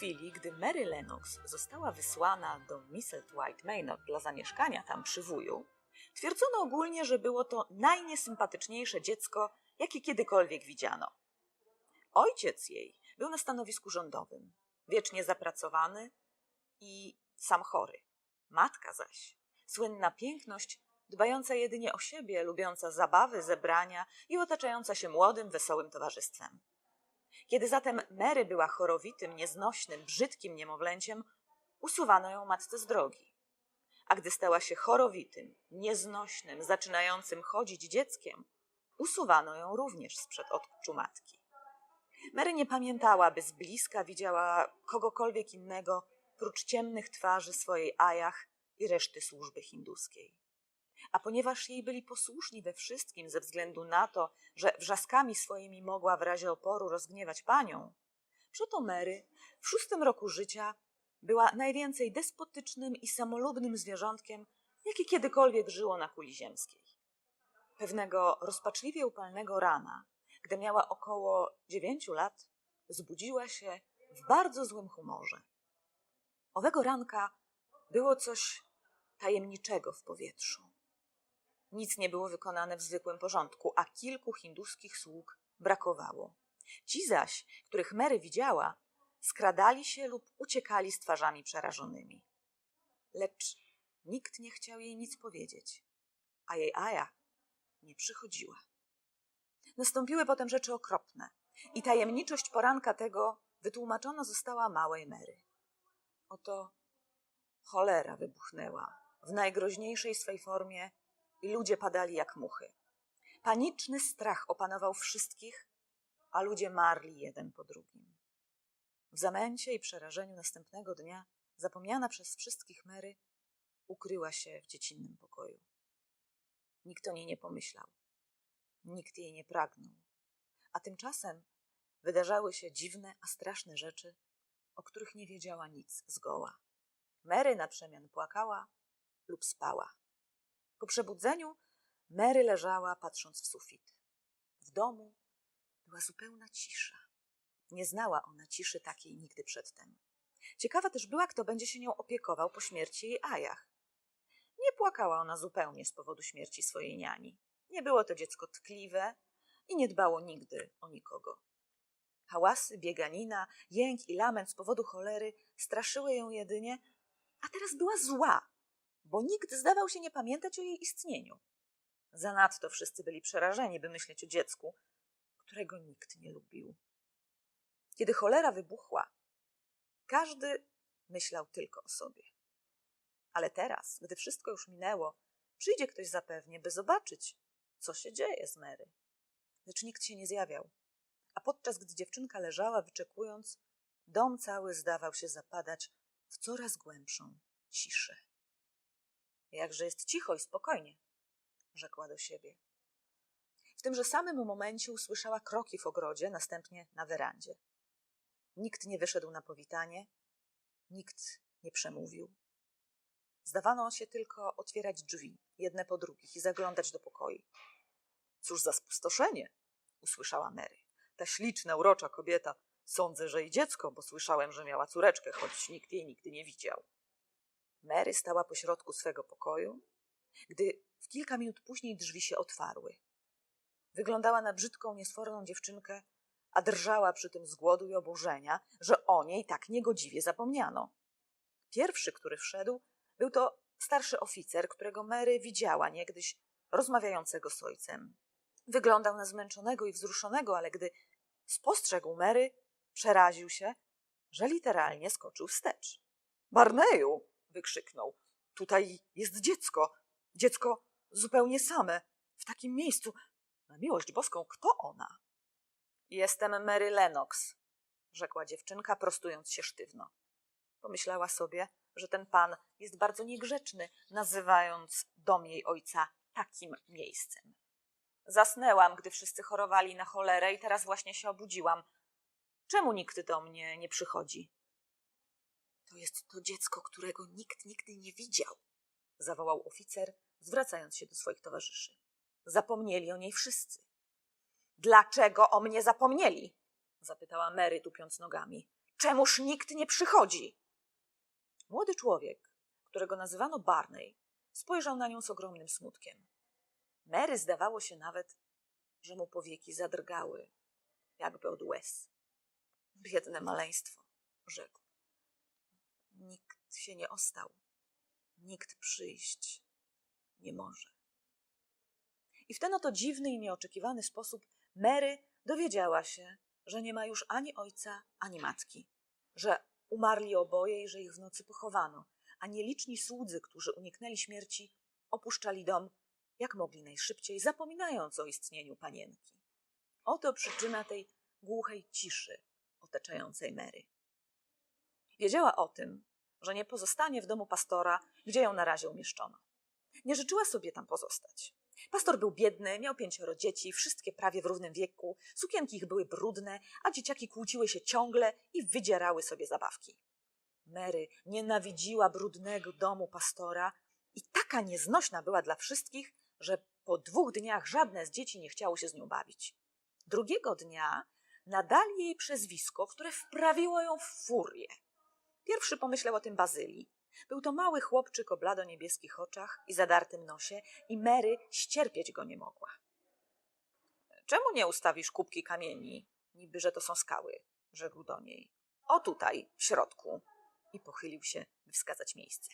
chwili, gdy Mary Lennox została wysłana do Misselthwaite Manor dla zamieszkania tam przy wuju, twierdzono ogólnie, że było to najniesympatyczniejsze dziecko, jakie kiedykolwiek widziano. Ojciec jej był na stanowisku rządowym, wiecznie zapracowany i sam chory. Matka zaś, słynna piękność, dbająca jedynie o siebie, lubiąca zabawy, zebrania i otaczająca się młodym, wesołym towarzystwem. Kiedy zatem Mary była chorowitym, nieznośnym, brzydkim niemowlęciem, usuwano ją matce z drogi. A gdy stała się chorowitym, nieznośnym, zaczynającym chodzić dzieckiem, usuwano ją również sprzed oczu matki. Mary nie pamiętała, by z bliska widziała kogokolwiek innego, prócz ciemnych twarzy swojej ajach i reszty służby hinduskiej. A ponieważ jej byli posłuszni we wszystkim ze względu na to, że wrzaskami swoimi mogła w razie oporu rozgniewać panią, przeto Mary w szóstym roku życia była najwięcej despotycznym i samolubnym zwierzątkiem, jakie kiedykolwiek żyło na kuli ziemskiej. Pewnego rozpaczliwie upalnego rana, gdy miała około dziewięciu lat, zbudziła się w bardzo złym humorze. Owego ranka było coś tajemniczego w powietrzu. Nic nie było wykonane w zwykłym porządku, a kilku hinduskich sług brakowało. Ci zaś, których Mary widziała, skradali się lub uciekali z twarzami przerażonymi. Lecz nikt nie chciał jej nic powiedzieć, a jej Aja nie przychodziła. Nastąpiły potem rzeczy okropne i tajemniczość poranka tego wytłumaczona została małej Mary. Oto cholera wybuchnęła w najgroźniejszej swej formie i ludzie padali jak muchy. Paniczny strach opanował wszystkich, a ludzie marli jeden po drugim. W zamęcie i przerażeniu następnego dnia, zapomniana przez wszystkich Mary, ukryła się w dziecinnym pokoju. Nikt o niej nie pomyślał, nikt jej nie pragnął, a tymczasem wydarzały się dziwne, a straszne rzeczy, o których nie wiedziała nic zgoła. Mary na przemian płakała lub spała. Po przebudzeniu Mary leżała, patrząc w sufit. W domu była zupełna cisza. Nie znała ona ciszy takiej nigdy przedtem. Ciekawa też była, kto będzie się nią opiekował po śmierci jej ajach. Nie płakała ona zupełnie z powodu śmierci swojej niani. Nie było to dziecko tkliwe i nie dbało nigdy o nikogo. Hałasy, bieganina, jęk i lament z powodu cholery straszyły ją jedynie, a teraz była zła, bo nikt zdawał się nie pamiętać o jej istnieniu. Zanadto wszyscy byli przerażeni, by myśleć o dziecku, którego nikt nie lubił. Kiedy cholera wybuchła, każdy myślał tylko o sobie. Ale teraz, gdy wszystko już minęło, przyjdzie ktoś zapewnie, by zobaczyć, co się dzieje z Mary. Lecz nikt się nie zjawiał, a podczas gdy dziewczynka leżała, wyczekując, dom cały zdawał się zapadać w coraz głębszą ciszę. Jakże jest cicho i spokojnie, rzekła do siebie. W tymże samym momencie usłyszała kroki w ogrodzie, następnie na werandzie. Nikt nie wyszedł na powitanie, nikt nie przemówił. Zdawano się tylko otwierać drzwi, jedne po drugich, i zaglądać do pokoi. Cóż za spustoszenie, usłyszała Mary. Ta śliczna, urocza kobieta. Sądzę, że i dziecko, bo słyszałem, że miała córeczkę, choć nikt jej nigdy nie widział. Mary stała pośrodku swego pokoju, gdy w kilka minut później drzwi się otwarły. Wyglądała na brzydką, niesforną dziewczynkę, a drżała przy tym z głodu i oburzenia, że o niej tak niegodziwie zapomniano. Pierwszy, który wszedł, był to starszy oficer, którego Mary widziała niegdyś rozmawiającego z ojcem. Wyglądał na zmęczonego i wzruszonego, ale gdy spostrzegł Mary, przeraził się, że literalnie skoczył wstecz. Barneju! Wykrzyknął. Tutaj jest dziecko. Dziecko zupełnie same, w takim miejscu. Na miłość boską, kto ona? Jestem Mary Lennox, rzekła dziewczynka, prostując się sztywno. Pomyślała sobie, że ten pan jest bardzo niegrzeczny, nazywając dom jej ojca takim miejscem. Zasnęłam, gdy wszyscy chorowali na cholerę i teraz właśnie się obudziłam. Czemu nikt do mnie nie przychodzi? To jest to dziecko, którego nikt nigdy nie widział, zawołał oficer, zwracając się do swoich towarzyszy. Zapomnieli o niej wszyscy. Dlaczego o mnie zapomnieli? zapytała Mary, tupiąc nogami. Czemuż nikt nie przychodzi? Młody człowiek, którego nazywano Barney, spojrzał na nią z ogromnym smutkiem. Mary zdawało się nawet, że mu powieki zadrgały, jakby od łez. Biedne maleństwo, rzekł. Nikt się nie ostał. Nikt przyjść nie może. I w ten oto dziwny i nieoczekiwany sposób Mary dowiedziała się, że nie ma już ani ojca, ani matki, że umarli oboje i że ich w nocy pochowano, a nieliczni słudzy, którzy uniknęli śmierci, opuszczali dom jak mogli najszybciej, zapominając o istnieniu panienki. Oto przyczyna tej głuchej ciszy otaczającej Mary. Wiedziała o tym, że nie pozostanie w domu pastora, gdzie ją na razie umieszczono. Nie życzyła sobie tam pozostać. Pastor był biedny, miał pięcioro dzieci, wszystkie prawie w równym wieku, sukienki ich były brudne, a dzieciaki kłóciły się ciągle i wydzierały sobie zabawki. Mary nienawidziła brudnego domu pastora i taka nieznośna była dla wszystkich, że po dwóch dniach żadne z dzieci nie chciało się z nią bawić. Drugiego dnia nadali jej przezwisko, które wprawiło ją w furię. Pierwszy pomyślał o tym Bazylii. Był to mały chłopczyk o blado-niebieskich oczach i zadartym nosie i Mary ścierpieć go nie mogła. Czemu nie ustawisz kubki kamieni, niby że to są skały? rzekł do niej. O tutaj, w środku. I pochylił się, by wskazać miejsce.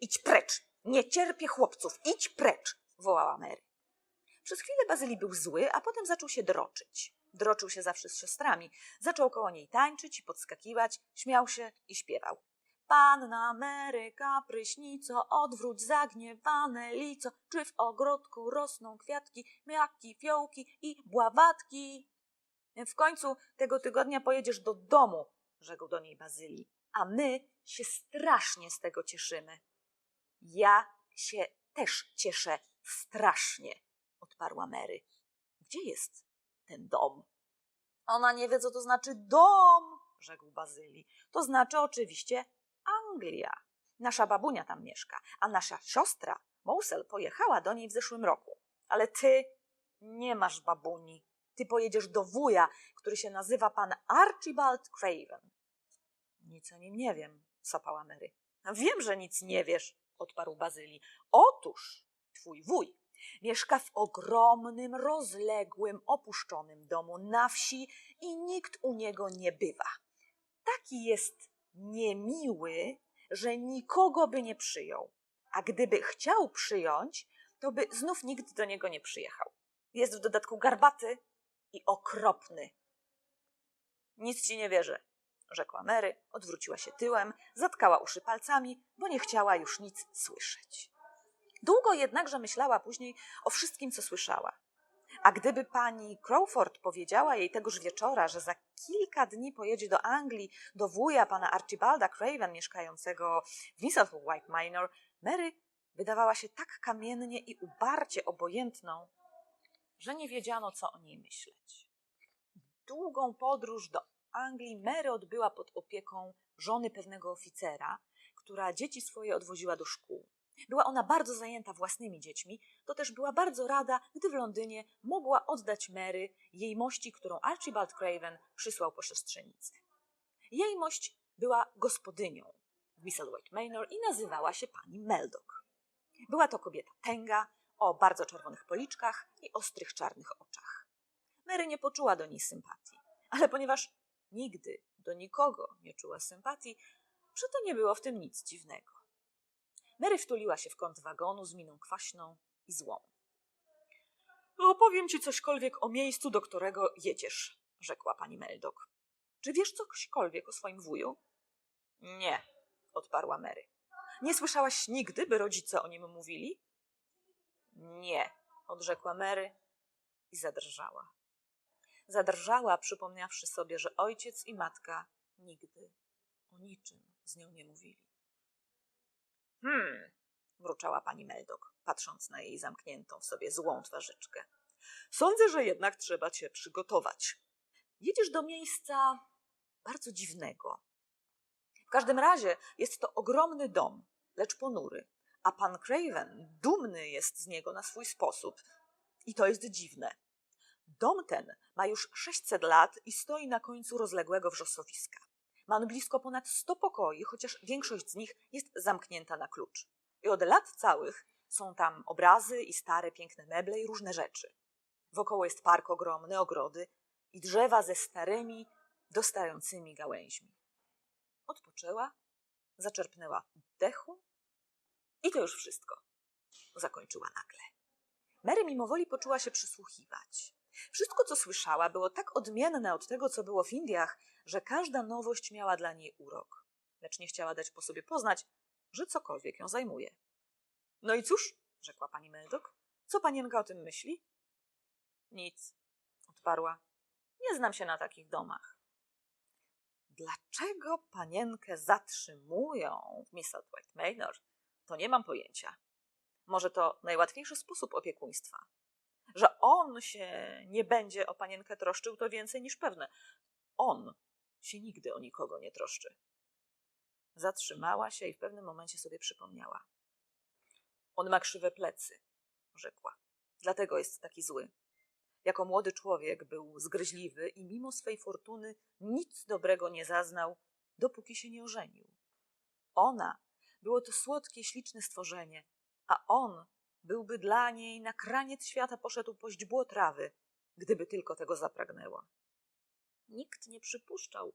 Idź precz! Nie cierpię chłopców! Idź precz! wołała Mary. Przez chwilę Bazylii był zły, a potem zaczął się droczyć. Droczył się zawsze z siostrami. Zaczął koło niej tańczyć i podskakiwać, śmiał się i śpiewał. Panna Mary, kapryśnico, odwróć zagniewane lico, czy w ogrodku rosną kwiatki, miaki, fiołki i bławatki. W końcu tego tygodnia pojedziesz do domu, rzekł do niej Bazylii, a my się strasznie z tego cieszymy. Ja się też cieszę strasznie, odparła Mary. Gdzie jest ten dom? Ona nie wie, co to znaczy dom, rzekł Bazylii. To znaczy oczywiście Anglia. Nasza babunia tam mieszka, a nasza siostra, Mousel, pojechała do niej w zeszłym roku. Ale ty nie masz babuni. Ty pojedziesz do wuja, który się nazywa pan Archibald Craven. Nic o nim nie wiem, sapała Mary. Wiem, że nic nie wiesz, odparł Bazylii. Otóż twój wuj mieszka w ogromnym, rozległym, opuszczonym domu na wsi i nikt u niego nie bywa. Taki jest niemiły, że nikogo by nie przyjął. A gdyby chciał przyjąć, to by znów nikt do niego nie przyjechał. Jest w dodatku garbaty i okropny. Nic ci nie wierzę, rzekła Mary, odwróciła się tyłem, zatkała uszy palcami, bo nie chciała już nic słyszeć. Długo jednakże myślała później o wszystkim, co słyszała. A gdyby pani Crawford powiedziała jej tegoż wieczora, że za kilka dni pojedzie do Anglii, do wuja pana Archibalda Craven mieszkającego w Mistletoe White Minor, Mary wydawała się tak kamiennie i uparcie obojętną, że nie wiedziano, co o niej myśleć. Długą podróż do Anglii Mary odbyła pod opieką żony pewnego oficera, która dzieci swoje odwoziła do szkół. Była ona bardzo zajęta własnymi dziećmi, to też była bardzo rada, gdy w Londynie mogła oddać Mary jej mości, którą Archibald Craven przysłał po siostrzenicę. Jej mość była gospodynią w Misselthwaite Manor i nazywała się pani Meldok. Była to kobieta tęga, o bardzo czerwonych policzkach i ostrych czarnych oczach. Mary nie poczuła do niej sympatii, ale ponieważ nigdy do nikogo nie czuła sympatii, przeto nie było w tym nic dziwnego. Mary wtuliła się w kąt wagonu z miną kwaśną i złą. Opowiem ci cośkolwiek o miejscu, do którego jedziesz, rzekła pani Meldok. Czy wiesz cośkolwiek o swoim wuju? Nie, odparła Mary. Nie słyszałaś nigdy, by rodzice o nim mówili? Nie, odrzekła Mary i zadrżała. Zadrżała, przypomniawszy sobie, że ojciec i matka nigdy o niczym z nią nie mówili. Hmm, mruczała pani Meldok, patrząc na jej zamkniętą w sobie złą twarzyczkę. Sądzę, że jednak trzeba cię przygotować. Jedziesz do miejsca bardzo dziwnego. W każdym razie jest to ogromny dom, lecz ponury, a pan Craven dumny jest z niego na swój sposób. I to jest dziwne. Dom ten ma już 600 lat i stoi na końcu rozległego wrzosowiska. Ma blisko ponad 100 pokoi, chociaż większość z nich jest zamknięta na klucz. I od lat całych są tam obrazy i stare, piękne meble i różne rzeczy. Wokoło jest park ogromny, ogrody i drzewa ze starymi, dostającymi gałęźmi. Odpoczęła, zaczerpnęła oddechu i to już wszystko. Zakończyła nagle. Mary mimowoli poczuła się przysłuchiwać. Wszystko, co słyszała, było tak odmienne od tego, co było w Indiach, że każda nowość miała dla niej urok. Lecz nie chciała dać po sobie poznać, że cokolwiek ją zajmuje. No i cóż, rzekła pani Meldok, co panienka o tym myśli? Nic, odparła. Nie znam się na takich domach. Dlaczego panienkę zatrzymują w Miss White Manor? To nie mam pojęcia. Może to najłatwiejszy sposób opiekuństwa. Że on się nie będzie o panienkę troszczył, to więcej niż pewne. On się nigdy o nikogo nie troszczy. Zatrzymała się i w pewnym momencie sobie przypomniała. On ma krzywe plecy, rzekła. Dlatego jest taki zły. Jako młody człowiek był zgryźliwy i mimo swej fortuny nic dobrego nie zaznał, dopóki się nie ożenił. Ona było to słodkie, śliczne stworzenie, a on byłby dla niej na kraniec świata poszedł po źdźbło trawy, gdyby tylko tego zapragnęła. Nikt nie przypuszczał,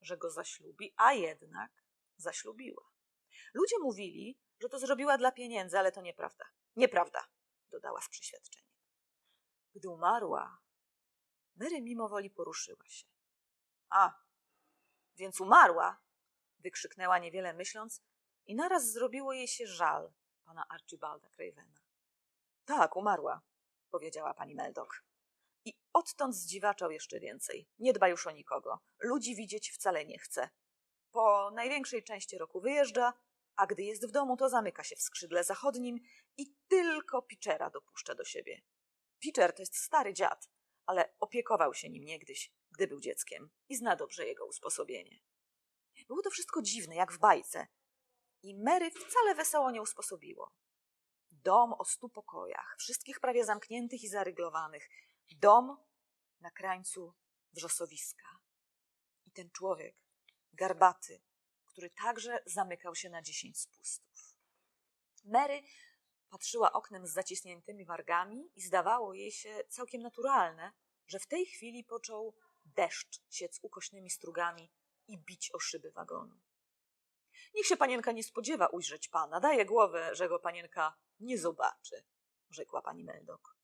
że go zaślubi, a jednak zaślubiła. Ludzie mówili, że to zrobiła dla pieniędzy, ale to nieprawda. Nieprawda, dodała z przeświadczeniem. Gdy umarła, Mary mimowoli poruszyła się. A, więc umarła? wykrzyknęła niewiele myśląc i naraz zrobiło jej się żal pana Archibalda Cravena. Tak, umarła, powiedziała pani Meldok. I odtąd zdziwaczał jeszcze więcej. Nie dba już o nikogo. Ludzi widzieć wcale nie chce. Po największej części roku wyjeżdża, a gdy jest w domu, to zamyka się w skrzydle zachodnim i tylko Pitchera dopuszcza do siebie. Pitcher to jest stary dziad, ale opiekował się nim niegdyś, gdy był dzieckiem i zna dobrze jego usposobienie. Było to wszystko dziwne, jak w bajce, i Mary wcale wesoło nie usposobiło. Dom o stu pokojach, wszystkich prawie zamkniętych i zaryglowanych. Dom na krańcu wrzosowiska. I ten człowiek, garbaty, który także zamykał się na dziesięć spustów. Mary patrzyła oknem z zaciśniętymi wargami i zdawało jej się całkiem naturalne, że w tej chwili począł deszcz siec ukośnymi strugami i bić o szyby wagonu. Niech się panienka nie spodziewa ujrzeć pana. Daje głowę, że go panienka nie zobaczy, rzekła pani Meldok.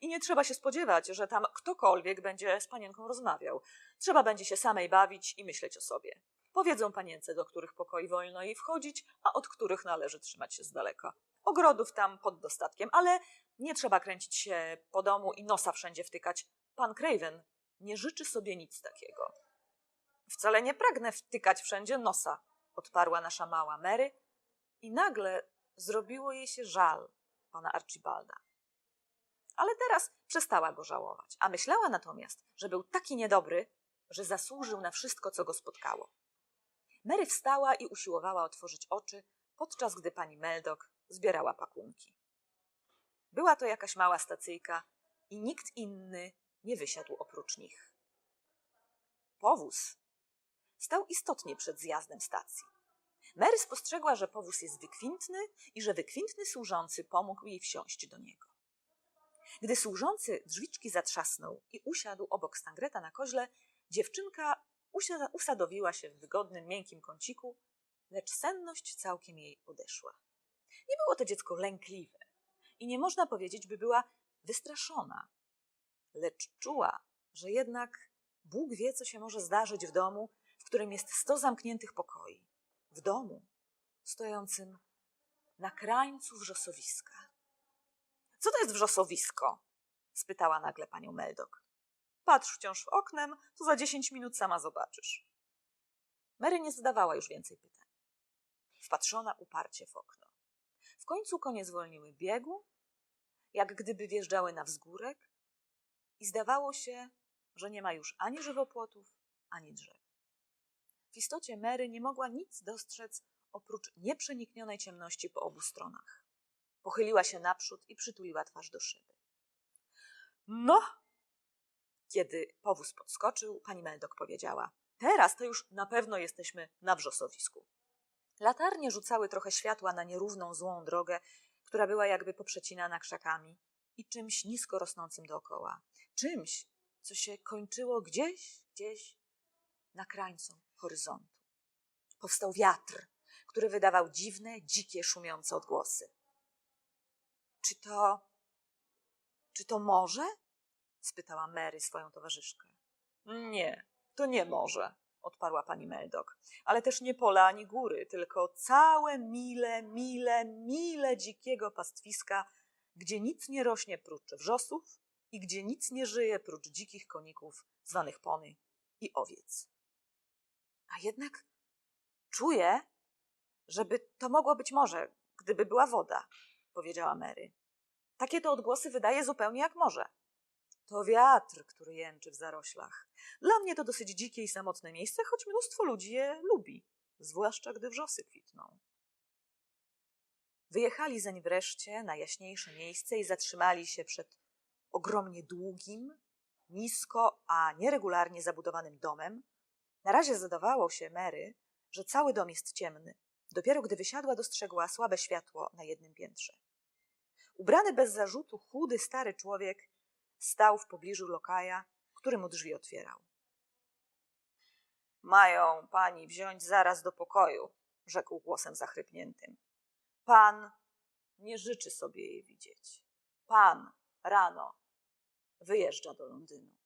I nie trzeba się spodziewać, że tam ktokolwiek będzie z panienką rozmawiał. Trzeba będzie się samej bawić i myśleć o sobie. Powiedzą panience, do których pokoi wolno jej wchodzić, a od których należy trzymać się z daleka. Ogrodów tam pod dostatkiem, ale nie trzeba kręcić się po domu i nosa wszędzie wtykać. Pan Craven nie życzy sobie nic takiego. Wcale nie pragnę wtykać wszędzie nosa, odparła nasza mała Mary i nagle zrobiło jej się żal pana Archibalda. Ale teraz przestała go żałować, a myślała natomiast, że był taki niedobry, że zasłużył na wszystko, co go spotkało. Mary wstała i usiłowała otworzyć oczy, podczas gdy pani Meldok zbierała pakunki. Była to jakaś mała stacyjka i nikt inny nie wysiadł oprócz nich. Powóz stał istotnie przed zjazdem stacji. Mary spostrzegła, że powóz jest wykwintny i że wykwintny służący pomógł jej wsiąść do niego. Gdy służący drzwiczki zatrzasnął i usiadł obok Stangreta na koźle, dziewczynka usadowiła się w wygodnym, miękkim kąciku, lecz senność całkiem jej odeszła. Nie było to dziecko lękliwe i nie można powiedzieć, by była wystraszona, lecz czuła, że jednak Bóg wie, co się może zdarzyć w domu, którym jest sto zamkniętych pokoi, w domu stojącym na krańcu wrzosowiska. Co to jest wrzosowisko? spytała nagle panią Meldok. Patrz wciąż oknem, to za dziesięć minut sama zobaczysz. Mary nie zadawała już więcej pytań. Wpatrzona uparcie w okno. W końcu konie zwolniły biegu, jak gdyby wjeżdżały na wzgórek i zdawało się, że nie ma już ani żywopłotów, ani drzew. W istocie Mary nie mogła nic dostrzec oprócz nieprzeniknionej ciemności po obu stronach. Pochyliła się naprzód i przytuliła twarz do szyby. No! Kiedy powóz podskoczył, pani Meldok powiedziała: Teraz to już na pewno jesteśmy na wrzosowisku. Latarnie rzucały trochę światła na nierówną, złą drogę, która była jakby poprzecinana krzakami i czymś nisko rosnącym dookoła. Czymś, co się kończyło gdzieś, gdzieś na krańcu horyzontu. Powstał wiatr, który wydawał dziwne, dzikie, szumiące odgłosy. Czy to. Czy to morze? spytała Mary swoją towarzyszkę. Nie, to nie morze, odparła pani Meldok. Ale też nie pola ani góry, tylko całe mile, mile, mile dzikiego pastwiska, gdzie nic nie rośnie prócz wrzosów i gdzie nic nie żyje prócz dzikich koników zwanych pony i owiec. A jednak czuję, żeby to mogło być morze, gdyby była woda, powiedziała Mary. Takie to odgłosy wydaje zupełnie jak morze. To wiatr, który jęczy w zaroślach. Dla mnie to dosyć dzikie i samotne miejsce, choć mnóstwo ludzi je lubi, zwłaszcza gdy wrzosy kwitną. Wyjechali zeń wreszcie na jaśniejsze miejsce i zatrzymali się przed ogromnie długim, nisko, a nieregularnie zabudowanym domem. Na razie zadawało się Mary, że cały dom jest ciemny. Dopiero gdy wysiadła, dostrzegła słabe światło na jednym piętrze. Ubrany bez zarzutu, chudy, stary człowiek stał w pobliżu lokaja, który mu drzwi otwierał. Mają pani wziąć zaraz do pokoju, rzekł głosem zachrypniętym. Pan nie życzy sobie jej widzieć. Pan rano wyjeżdża do Londynu.